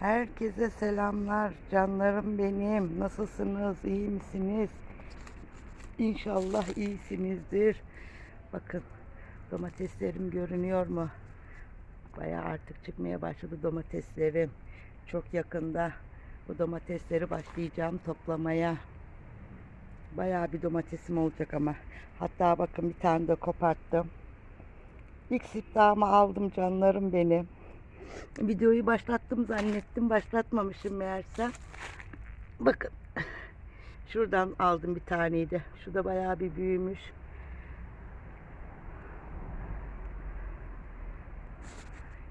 Herkese selamlar canlarım benim. Nasılsınız? iyi misiniz? İnşallah iyisinizdir. Bakın domateslerim görünüyor mu? Bayağı artık çıkmaya başladı domateslerim. Çok yakında bu domatesleri başlayacağım toplamaya. Bayağı bir domatesim olacak ama. Hatta bakın bir tane de koparttım. İlk siftahımı aldım canlarım benim. Videoyu başlattım zannettim. Başlatmamışım meğerse. Bakın. Şuradan aldım bir taneyi de. Şu da bayağı bir büyümüş.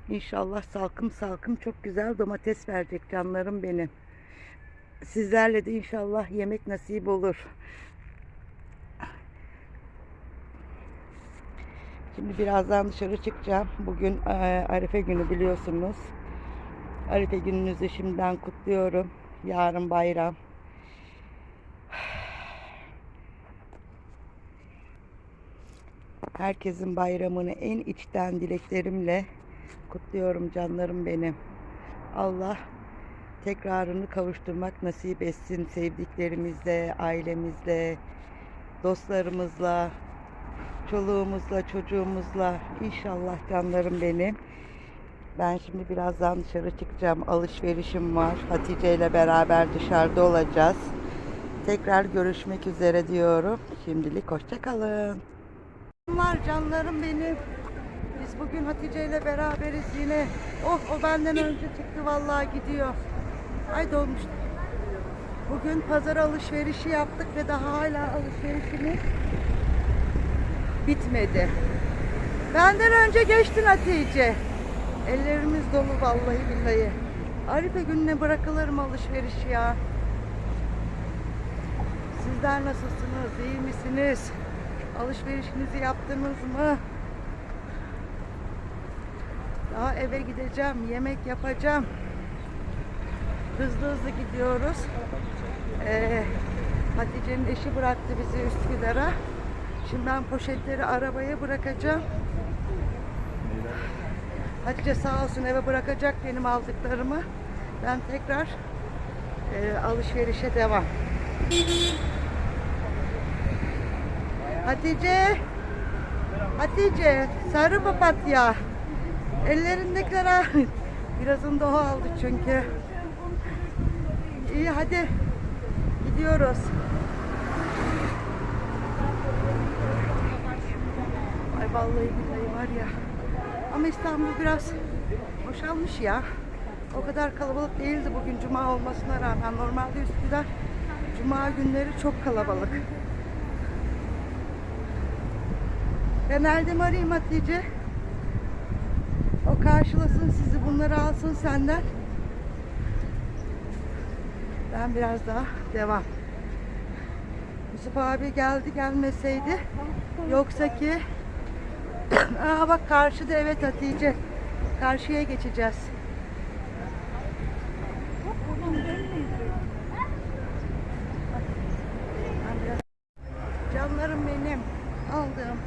İnşallah salkım salkım çok güzel domates verecek canlarım benim. Sizlerle de inşallah yemek nasip olur. Şimdi birazdan dışarı çıkacağım. Bugün eee, Arife günü biliyorsunuz. Arife gününüzü şimdiden kutluyorum. Yarın bayram. Herkesin bayramını en içten dileklerimle kutluyorum canlarım benim. Allah tekrarını kavuşturmak nasip etsin sevdiklerimizle, ailemizle, dostlarımızla, çoluğumuzla, çocuğumuzla inşallah canlarım benim. Ben şimdi birazdan dışarı çıkacağım. Alışverişim var. Hatice ile beraber dışarıda olacağız. Tekrar görüşmek üzere diyorum. Şimdilik hoşça kalın. Var canlarım benim. Biz bugün Hatice ile beraberiz yine. Oh o benden önce çıktı vallahi gidiyor. Ay dolmuş. Bugün pazar alışverişi yaptık ve daha hala alışverişimiz bitmedi. Benden önce geçtin Hatice. Ellerimiz dolu vallahi billahi. Arife gününe bırakılır mı alışveriş ya? Sizler nasılsınız? İyi misiniz? Alışverişinizi yaptınız mı? Daha eve gideceğim, yemek yapacağım. Hızlı hızlı gidiyoruz. Ee, Hatice'nin eşi bıraktı bizi Üsküdar'a. Şimdi ben poşetleri arabaya bırakacağım. Hatice sağ olsun eve bırakacak benim aldıklarımı. Ben tekrar e, alışverişe devam. Hatice, Hatice, sarı papatya. Ellerindekiler al. Birazını aldı çünkü. İyi hadi gidiyoruz. Ay vallahi billahi var ya. Ama İstanbul biraz boşalmış ya. O kadar kalabalık değildi bugün cuma olmasına rağmen. Normalde Üsküdar cuma günleri çok kalabalık. Ben Erdem arayayım Hatice. O karşılasın sizi bunları alsın senden. Ben biraz daha devam. Yusuf abi geldi gelmeseydi yoksa ki Aa bak karşıda evet Hatice. Karşıya geçeceğiz. Canlarım benim aldığım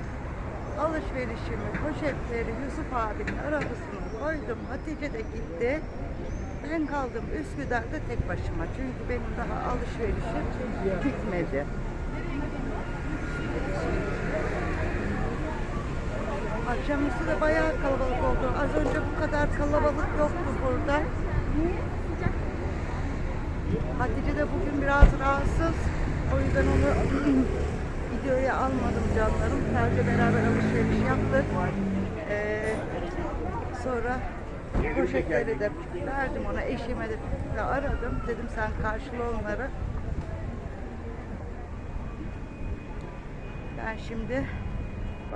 alışverişimi, poşetleri Yusuf abinin arabasına koydum. Hatice de gitti. Ben kaldım Üsküdar'da tek başıma. Çünkü benim daha alışverişim bitmedi. Akşamüstü de bayağı kalabalık oldu. Az önce bu kadar kalabalık yoktu burada. Hatice de bugün biraz rahatsız. O yüzden onu videoya almadım canlarım. Sadece beraber alışveriş yaptık. Ee, sonra poşetleri de verdim ona. Eşime de aradım. Dedim sen karşıla onları. Ben şimdi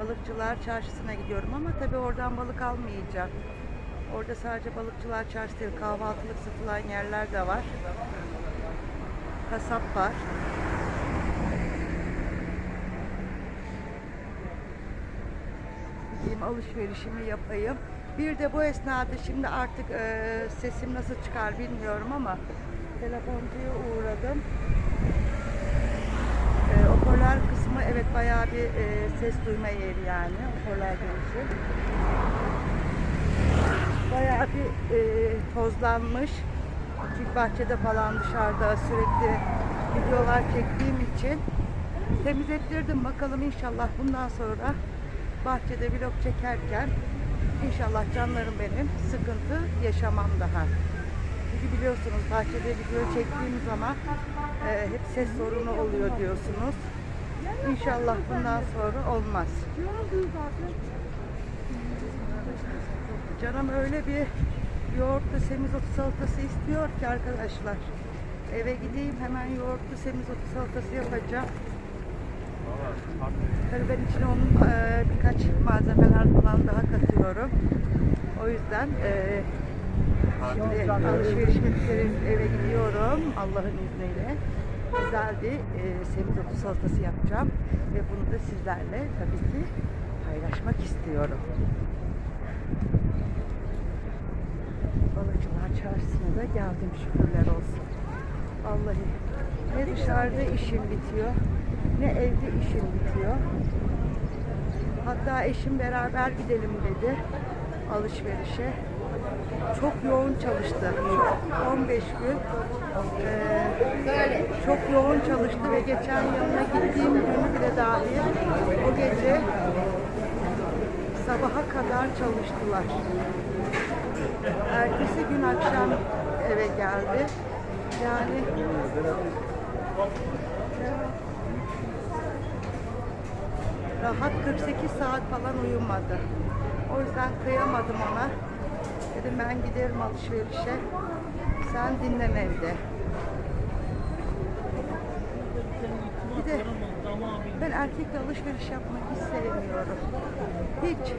balıkçılar çarşısına gidiyorum ama tabii oradan balık almayacağım. Orada sadece balıkçılar çarşısı değil, kahvaltılık satılan yerler de var. Kasap var. Gideyim alışverişimi yapayım. Bir de bu esnada şimdi artık e, sesim nasıl çıkar bilmiyorum ama telefoncuya uğradım. Hoparlör kısmı evet bayağı bir e, ses duyma yeri yani hoparlör girişi. Bayağı bir e, tozlanmış. Çünkü bahçede falan dışarıda sürekli videolar çektiğim için temizlettirdim. Bakalım inşallah bundan sonra bahçede vlog çekerken inşallah canlarım benim sıkıntı yaşamam daha. Çünkü biliyorsunuz bahçede video çektiğim zaman e, hep ses sorunu oluyor diyorsunuz. İnşallah bundan sonra olmaz. Canım öyle bir yoğurtlu semizotu salatası istiyor ki arkadaşlar. Eve gideyim hemen yoğurtlu semizotu salatası yapacağım. Tabii ben içine onun e, birkaç malzemeler falan daha katıyorum. O yüzden e, şimdi alışverişimi eve gidiyorum Allah'ın izniyle. Güzel bir e, semizotu salatası yapacağım ve bunu da sizlerle tabii ki paylaşmak istiyorum. Balıkçılar Çarşısı'na da geldim şükürler olsun. Vallahi ne dışarıda işim bitiyor ne evde işim bitiyor. Hatta eşim beraber gidelim dedi alışverişe. Çok yoğun çalıştı. 15 gün eee, çok yoğun çalıştı ve geçen yanına gittiğim günü bile dahil o gece sabaha kadar çalıştılar. Ertesi gün akşam eve geldi. Yani rahat 48 saat falan uyumadı. O yüzden kıyamadım ona. Dedim ben giderim alışverişe. Sen dinlen evde. Bir de ben erkekle alışveriş yapmayı hiç sevmiyorum. Hiç.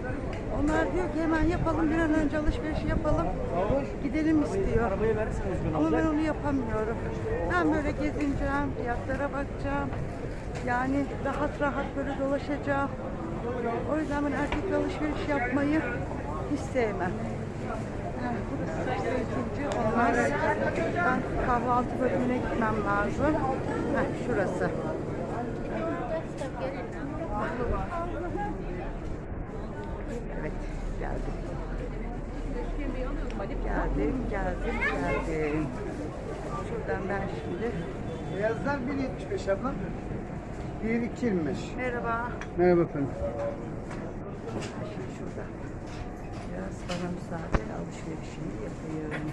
Onlar diyor ki hemen yapalım bir an önce alışveriş yapalım. Gidelim istiyor. Ama ben onu yapamıyorum. Ben böyle gezineceğim, fiyatlara bakacağım. Yani rahat rahat böyle dolaşacağım. O yüzden ben erkekle alışveriş yapmayı hiç sevmem. Olmaz. Ben kahvaltı bölümüne gitmem lazım. Heh, şurası. Evet, geldim. Geldim, geldim, geldim. Şuradan ben şimdi. Beyazlar 1.75 abla. 1.2.25. Merhaba. Merhaba efendim. Şimdi şurada. Biraz bana müsaade alışverişimi yapayım.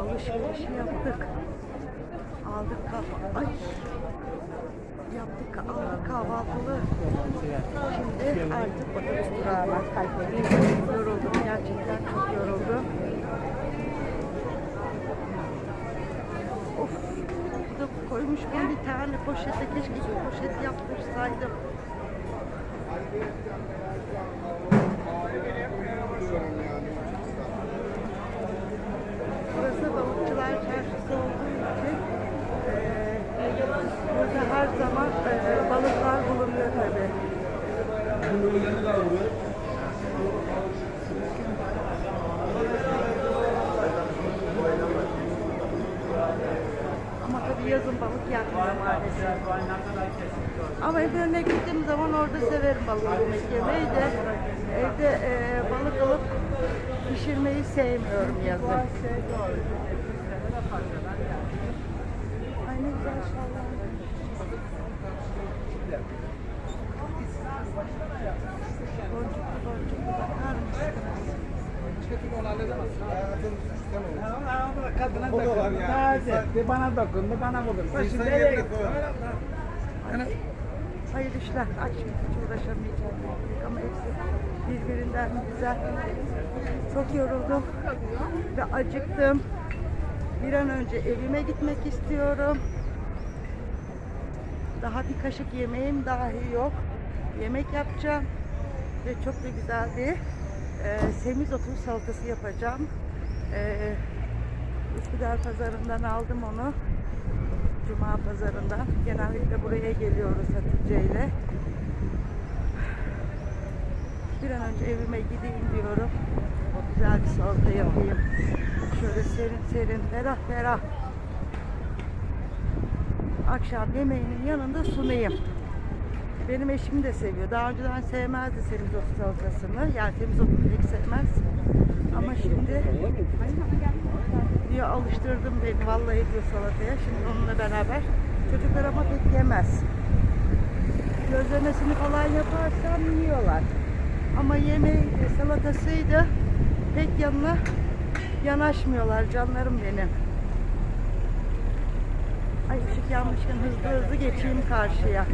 Alışverişi yaptık. Aldık kahvaltı. Ay. Yaptık, aldık kahvaltılı. Şimdi artık otobüs durağına yoruldum. Gerçekten çok yoruldum. Of. Bu da koymuşken bir tane poşete keşke bir poşet yaptırsaydım. Burası balıkçılar çarşısı olduğu için eee, burada her zaman eee, balıklar bulunuyor tabii. Ama tabii yazın balık yakmıyor maalesef. Ama evlerine gittiğim zaman orada severim balık yemek yemeyi de evde eee, balık alıp pişirmeyi sevmiyorum yazın. Ay ne güzel şallar. Boncuklu boncuklu bakar mısınız? Kadına dokundu. Hadi. Bana dokundu, bana dokundu. Şimdi nereye gidiyor? Hayırlı işler. Aç hiç uğraşamayacağım. Ama hepsi birbirinden güzel. Çok yoruldum ve acıktım. Bir an önce evime gitmek istiyorum. Daha bir kaşık yemeğim dahi yok. Yemek yapacağım ve çok da güzel bir e, semizotu salatası yapacağım. E, Üsküdar pazarından aldım onu. Cuma pazarından. Genellikle buraya geliyoruz Hatice ile. Bir an önce evime gideyim diyorum. O güzel bir salata yapayım. Şöyle serin serin, ferah ferah. Akşam yemeğinin yanında sunayım. Benim eşim de seviyor. Daha önceden sevmezdi semizotu salatasını. Yani semizotu pek sevmez. Ama şimdi diyor alıştırdım beni vallahi diyor salataya. Şimdi onunla beraber çocuklar ama pek yemez. Gözlemesini falan yaparsam yiyorlar. Ama yemeği salatasıydı pek yanına yanaşmıyorlar canlarım benim. Ay ışık yanmışken hızlı hızlı geçeyim karşıya.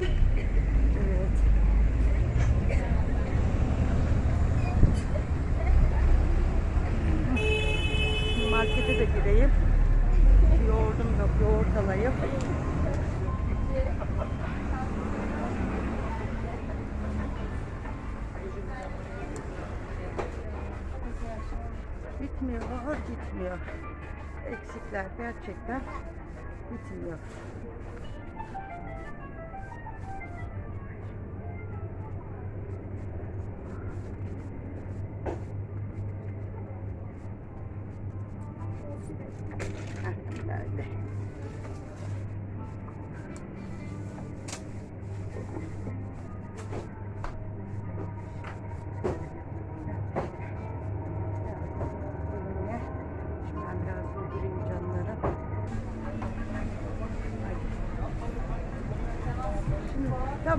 Evet. Şimdi Markete de gireyim. Yoğurdum yok, yoğurt alayım. Bitmiyor, gitmiyor. Eksikler gerçekten bitmiyor.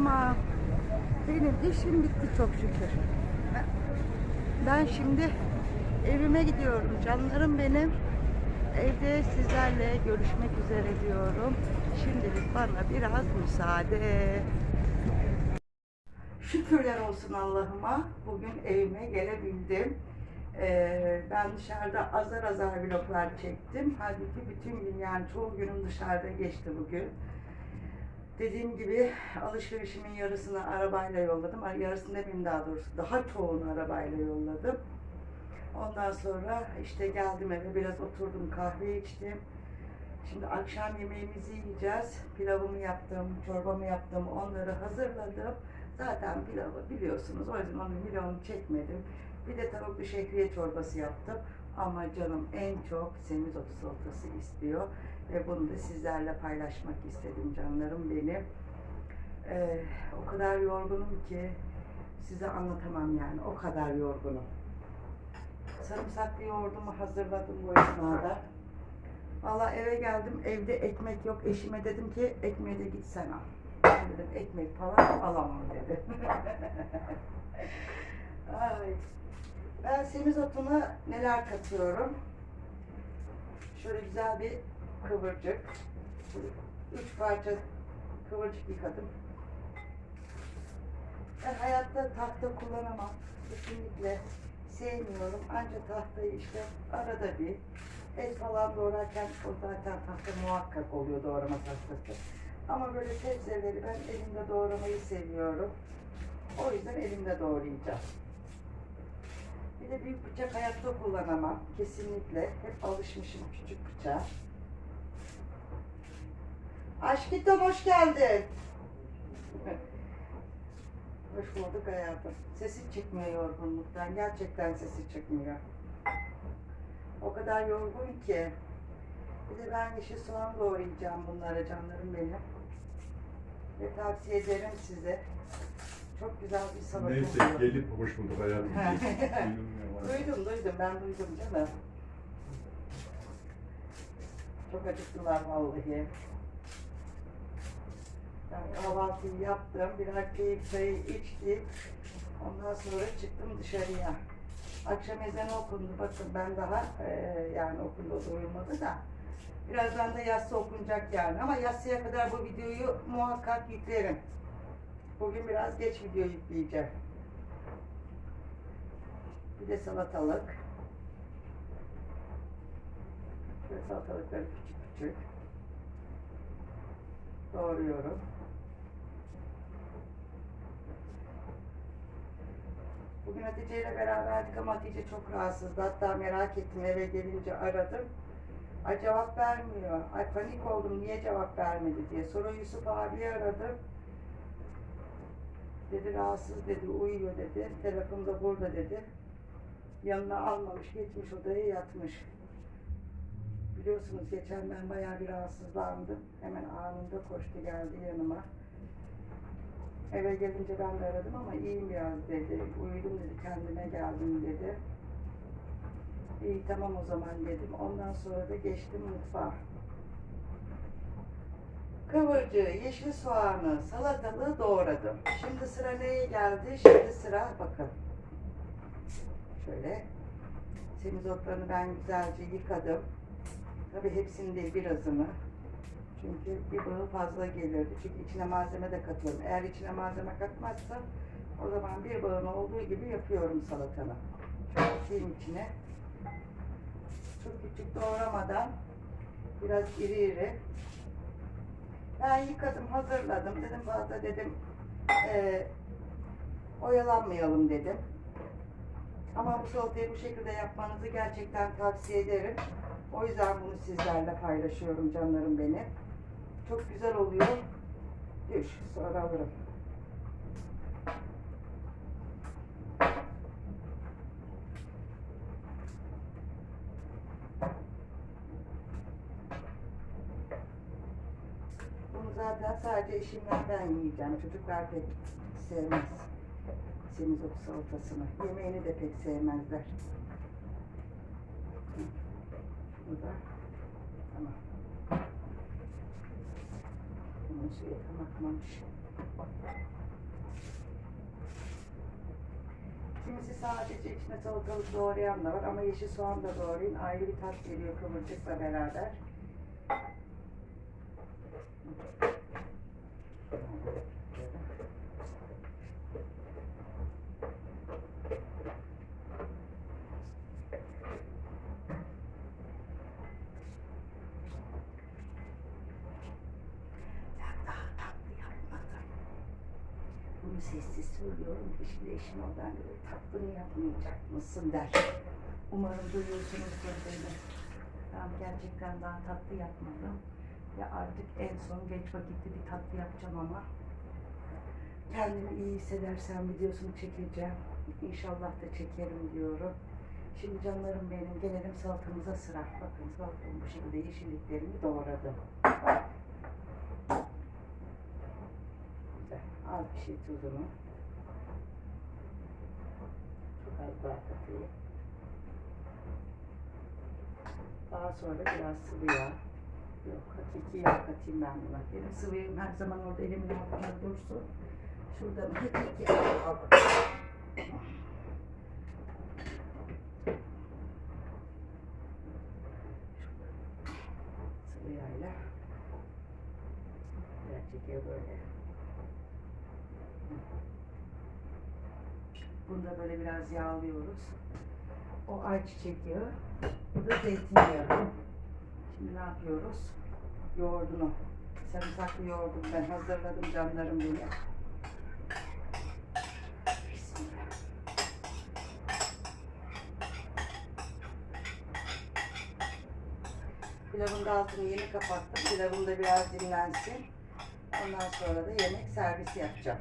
Tamam. Benim işim bitti çok şükür. Ben şimdi evime gidiyorum canlarım benim. Evde sizlerle görüşmek üzere diyorum. Şimdilik bana biraz müsaade. Şükürler olsun Allah'ıma. Bugün evime gelebildim. Ee, ben dışarıda azar azar vloglar çektim. Halbuki bütün gün yani çoğu günüm dışarıda geçti bugün. Dediğim gibi alışverişimin yarısını arabayla yolladım. Yarısını demeyeyim daha doğrusu. Daha çoğunu arabayla yolladım. Ondan sonra işte geldim eve biraz oturdum kahve içtim. Şimdi akşam yemeğimizi yiyeceğiz. Pilavımı yaptım, çorbamı yaptım, onları hazırladım. Zaten pilavı biliyorsunuz. O yüzden onun pilavını çekmedim. Bir de tavuklu şehriye çorbası yaptım. Ama canım en çok semizotu salatası istiyor. Ve bunu da sizlerle paylaşmak istedim canlarım benim. Ee, o kadar yorgunum ki size anlatamam yani. O kadar yorgunum. Sarımsaklı yoğurdumu hazırladım bu esnada. Valla eve geldim, evde ekmek yok. Eşime dedim ki ekmeği de git sen al. Ben dedim ekmek falan alamam dedi. Ay. Ben semizotuna neler katıyorum? Şöyle güzel bir kıvırcık. Üç parça kıvırcık yıkadım. Ben hayatta tahta kullanamam. Kesinlikle sevmiyorum. Ancak tahtayı işte arada bir et falan doğrarken o zaten tahta muhakkak oluyor doğrama tahtası. Ama böyle sebzeleri ben elimde doğramayı seviyorum. O yüzden elimde doğrayacağım. Bir de büyük bıçak hayatta kullanamam. Kesinlikle. Hep alışmışım küçük bıçağa. Aşkitom hoş geldin. Hoş bulduk hayatım. Sesi çıkmıyor yorgunluktan. Gerçekten sesi çıkmıyor. O kadar yorgun ki. Bir de ben yeşil soğan doğrayacağım bunlara canlarım benim. Ve tavsiye ederim size. Çok güzel bir salata Neyse oluyor. gelip hoş bulduk hayatım. Duydum duydum ben duydum canım. Çok acıktılar vallahi. Ben kahvaltıyı yaptım, birer keyif çayı içtik. Ondan sonra çıktım dışarıya. Akşam ezanı okundu. Bakın ben daha eee, yani okundu duyulmadı da. Birazdan da yatsı okunacak yani. Ama yatsıya kadar bu videoyu muhakkak yüklerim. Bugün biraz geç video yükleyeceğim. Bir de salatalık. Şöyle salatalıkları küçük küçük doğruyorum. Bugün Hatice ile beraberdik ama Hatice çok rahatsızdı. Hatta merak ettim eve gelince aradım. Ay cevap vermiyor. Ay panik oldum niye cevap vermedi diye. Sonra Yusuf abi aradım. Dedi rahatsız dedi uyuyor dedi. Telefon da burada dedi. Yanına almamış gitmiş odaya yatmış. Biliyorsunuz geçen ben bayağı bir rahatsızlandım. Hemen anında koştu geldi yanıma. Eve gelince ben de aradım ama iyiyim biraz dedi. Uyudum dedi kendime geldim dedi. İyi tamam o zaman dedim. Ondan sonra da geçtim mutfağa. Kıvırcığı, yeşil soğanı, salatalığı doğradım. Şimdi sıra neye geldi? Şimdi sıra bakın. Şöyle semizotlarını ben güzelce yıkadım. Tabii hepsini değil birazını. Çünkü bir bağı fazla gelirdi. Çünkü içine malzeme de katıyorum. Eğer içine malzeme katmazsam o zaman bir bağın olduğu gibi yapıyorum salatanı. Atayım içine. Çok küçük doğramadan biraz iri iri. Ben yıkadım, hazırladım. Dedim fazla dedim eee, oyalanmayalım dedim. Ama bu salatayı bu şekilde yapmanızı gerçekten tavsiye ederim. O yüzden bunu sizlerle paylaşıyorum canlarım benim. Çok güzel oluyor. Düş, sonra alırım. Zaten sadece eşimle ben yiyeceğim. Çocuklar pek sevmez. Semizotu salatasını. Yemeğini de pek sevmezler. Bu da tamam. Tam akmamış. Kimisi sadece içine salatalık doğrayan da var ama yeşil soğan da doğrayın. Ayrı bir tat geliyor kıvırcıkla beraber. Ben daha tatlı yapmadım. Bunu sessiz söylüyorum ki şimdi eşim oradan gelir. Tatlını yapmayacak mısın der. Umarım duyuyorsunuzdur beni. Ben gerçekten daha tatlı yapmadım. Ve artık en son geç vakitte bir tatlı yapacağım ama kendimi iyi hissedersem videosunu çekeceğim. İnşallah da çekerim diyorum. Şimdi canlarım benim gelelim salatamıza sıra. Bakın salatamı bu şekilde yeşilliklerimi doğradım. Güzel. Az bir şey tuzunu. Az daha sonra biraz sıvı yağ. Yok hakiki yağ katayım ben buna. Benim sıvı her zaman orada elimin altında dursun. Şuradan hakiki yağ al. Sıvı yağıyla. Biraz çekiyor böyle. Bunu da böyle biraz yağlıyoruz. O ayçiçek yağı, bu da zeytinyağı. Şimdi ne yapıyoruz? Yoğurdunu. Sarımsaklı yoğurdum ben hazırladım canlarım benim. Pilavın da altını yeni kapattım. Pilavım da biraz dinlensin. Ondan sonra da yemek servisi yapacağım.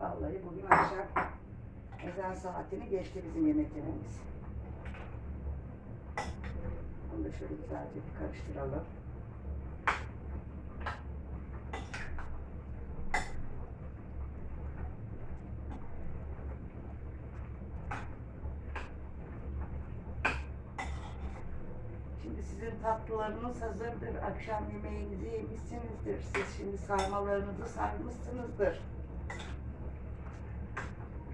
Vallahi bugün akşam ezan saatini geçti bizim yemek yememiz. Bunu da şöyle güzelce bir karıştıralım. Şimdi sizin tatlılarınız hazırdır. Akşam yemeğinizi yemişsinizdir. Siz şimdi sarmalarınızı sarmışsınızdır.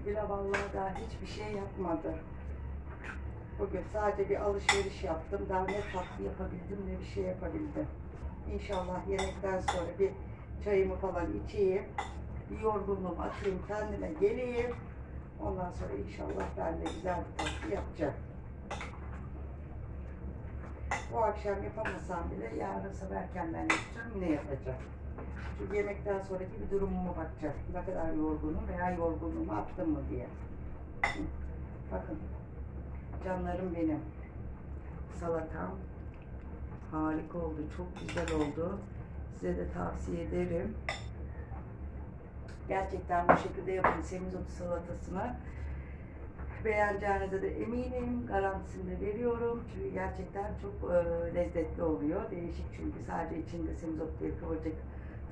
Bira vallahi daha hiçbir şey yapmadı. Bugün sadece bir alışveriş yaptım. Daha ne tatlı yapabildim ne bir şey yapabildim. İnşallah yemekten sonra bir çayımı falan içeyim. Bir yorgunluğumu atayım kendime geleyim. Ondan sonra inşallah ben de güzel bir tatlı yapacağım. Bu akşam yapamasam bile yarın sabah erkenden yapacağım. Yine yapacağım. Çünkü yemekten sonraki bir durumuma bakacağım. Ne kadar yorgunum veya yorgunluğumu attım mı diye. Bakın. Canlarım benim. Salatam harika oldu. Çok güzel oldu. Size de tavsiye ederim. Gerçekten bu şekilde yapın semizotu salatasını. beğeneceğinize de eminim. Garantisini de veriyorum. Çünkü gerçekten çok e, lezzetli oluyor. Değişik çünkü sadece içinde semizotlu kıvırcık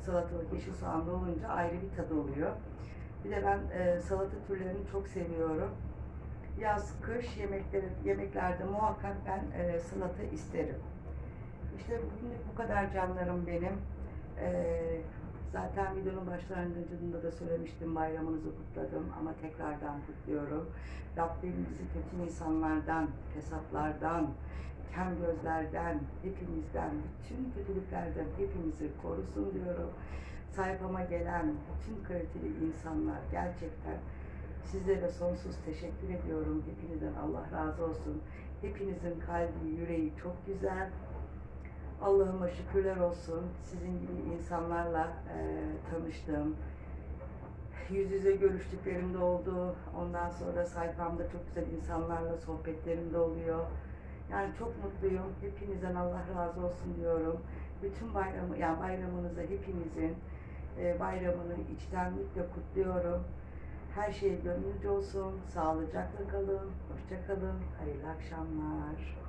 salatalık yeşil soğanlı olunca ayrı bir tadı oluyor. Bir de ben e, salata türlerini çok seviyorum. Yaz, kış yemekleri, yemeklerde muhakkak ben e, salata isterim. İşte bugünlük bu kadar canlarım benim. E, zaten videonun başlangıcında da söylemiştim bayramınızı kutladım ama tekrardan kutluyorum. Rabbim bizi kötü insanlardan, fesatlardan, kem gözlerden, hepimizden, bütün kötülüklerden hepimizi korusun diyorum. Sayfama gelen bütün kaliteli insanlar gerçekten sizlere sonsuz teşekkür ediyorum. Hepinizden Allah razı olsun. Hepinizin kalbi, yüreği çok güzel. Allah'ıma şükürler olsun. Sizin gibi insanlarla e, tanıştım. Yüz yüze görüştüklerim de oldu. Ondan sonra sayfamda çok güzel insanlarla sohbetlerim de oluyor. Yani çok mutluyum. Hepinizden Allah razı olsun diyorum. Bütün bayramı, yani bayramınızı hepinizin e, bayramını içtenlikle kutluyorum. Her şey gönlünüzce olsun. Sağlıcakla kalın. Hoşça kalın. Hayırlı akşamlar.